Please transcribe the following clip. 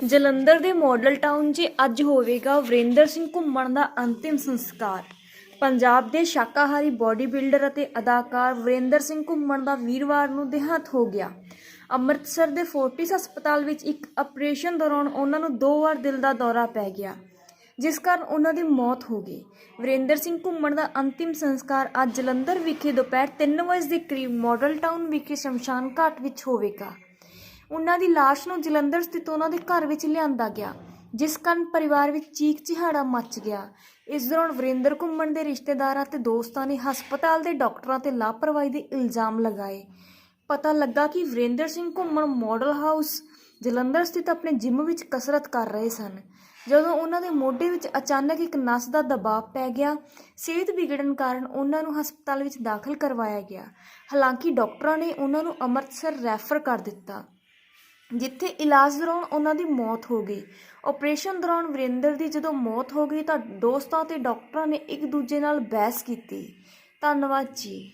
ਜਲੰਧਰ ਦੇ model town 'ਚ ਅੱਜ ਹੋਵੇਗਾ ਵਰਿੰਦਰ ਸਿੰਘ ਘੁੰਮਣ ਦਾ ਅੰਤਿਮ ਸੰਸਕਾਰ। ਪੰਜਾਬ ਦੇ ਸ਼ਾਕਾਹਾਰੀ ਬਾਡੀ ਬਿਲਡਰ ਅਤੇ ਅਦਾਕਾਰ ਵਰਿੰਦਰ ਸਿੰਘ ਘੁੰਮਣ ਦਾ ਵੀਰਵਾਰ ਨੂੰ ਦੇਹਾਂਤ ਹੋ ਗਿਆ। ਅੰਮ੍ਰਿਤਸਰ ਦੇ ਫੋਰਟਿਸ ਹਸਪਤਾਲ ਵਿੱਚ ਇੱਕ ਆਪਰੇਸ਼ਨ ਦੌਰਾਨ ਉਹਨਾਂ ਨੂੰ ਦੋ ਵਾਰ ਦਿਲ ਦਾ ਦੌਰਾ ਪੈ ਗਿਆ, ਜਿਸ ਕਾਰਨ ਉਹਨਾਂ ਦੀ ਮੌਤ ਹੋ ਗਈ। ਵਰਿੰਦਰ ਸਿੰਘ ਘੁੰਮਣ ਦਾ ਅੰਤਿਮ ਸੰਸਕਾਰ ਅੱਜ ਜਲੰਧਰ ਵਿਖੇ ਦੁਪਹਿਰ 3 ਵਜੇ ਦੇ ਕਰੀਬ ਮਾਡਲ ਟਾਊਨ ਵਿਖੇ ਸ਼ਮਸ਼ਾਨ ਘਾਟ ਵਿੱਚ ਹੋਵੇਗਾ। ਉਹਨਾਂ ਦੀ ਲਾਸ਼ ਨੂੰ ਜਲੰਧਰ ਸਥਿਤ ਉਹਨਾਂ ਦੇ ਘਰ ਵਿੱਚ ਲਿਆਂਦਾ ਗਿਆ, ਜਿਸ ਕਾਰਨ ਪਰਿਵਾਰ ਵਿੱਚ ਚੀਕ ਚਿਹਾੜਾ ਮਚ ਗਿਆ। ਇਸ ਦੌਰਾਨ ਵਰਿੰਦਰ ਘੁੰਮਣ ਦੇ ਰਿਸ਼ਤੇਦਾਰਾਂ ਤੇ ਦੋਸਤਾਂ ਨੇ ਹਸਪਤਾਲ ਦੇ ਡਾਕਟਰਾਂ ਤੇ ਲਾਪਰਵਾਹੀ ਦੇ ਇਲਜ਼ਾਮ ਲਗਾਏ। ਪਤਾ ਲੱਗਾ ਕਿ ਵਰਿੰਦਰ ਸਿੰਘ ਘੁੰਮਣ ਮਾਡਲ ਹਾਊਸ ਜਲੰਧਰ ਸਥਿਤ ਆਪਣੇ ਜਿਮ ਵਿੱਚ ਕਸਰਤ ਕਰ ਰਹੇ ਸਨ। ਜਦੋਂ ਉਹਨਾਂ ਦੇ ਮੋਢੇ ਵਿੱਚ ਅਚਾਨਕ ਇੱਕ ਨਸ ਦਾ ਦਬਾਅ ਪੈ ਗਿਆ, ਸਿਹਤ ਵਿਗੜਨ ਕਾਰਨ ਉਹਨਾਂ ਨੂੰ ਹਸਪਤਾਲ ਵਿੱਚ ਦਾਖਲ ਕਰਵਾਇਆ ਗਿਆ। ਹਾਲਾਂਕਿ ਡਾਕਟਰਾਂ ਨੇ ਉਹਨਾਂ ਨੂੰ ਅੰਮ੍ਰਿਤਸਰ ਰੈਫਰ ਕਰ ਦਿੱਤਾ। ਜਿੱਥੇ ਇਲਾਜ ਦੌਰਾਨ ਉਹਨਾਂ ਦੀ ਮੌਤ ਹੋ ਗਈ। ਆਪਰੇਸ਼ਨ ਦੌਰਾਨ ਵਰਿੰਦਰ ਦੀ ਜਦੋਂ ਮੌਤ ਹੋ ਗਈ ਤਾਂ ਦੋਸਤਾਂ ਤੇ ਡਾਕਟਰਾਂ ਨੇ ਇੱਕ ਦੂਜੇ ਨਾਲ ਬਹਿਸ ਕੀਤੀ। ਧੰਨਵਾਦ ਜੀ।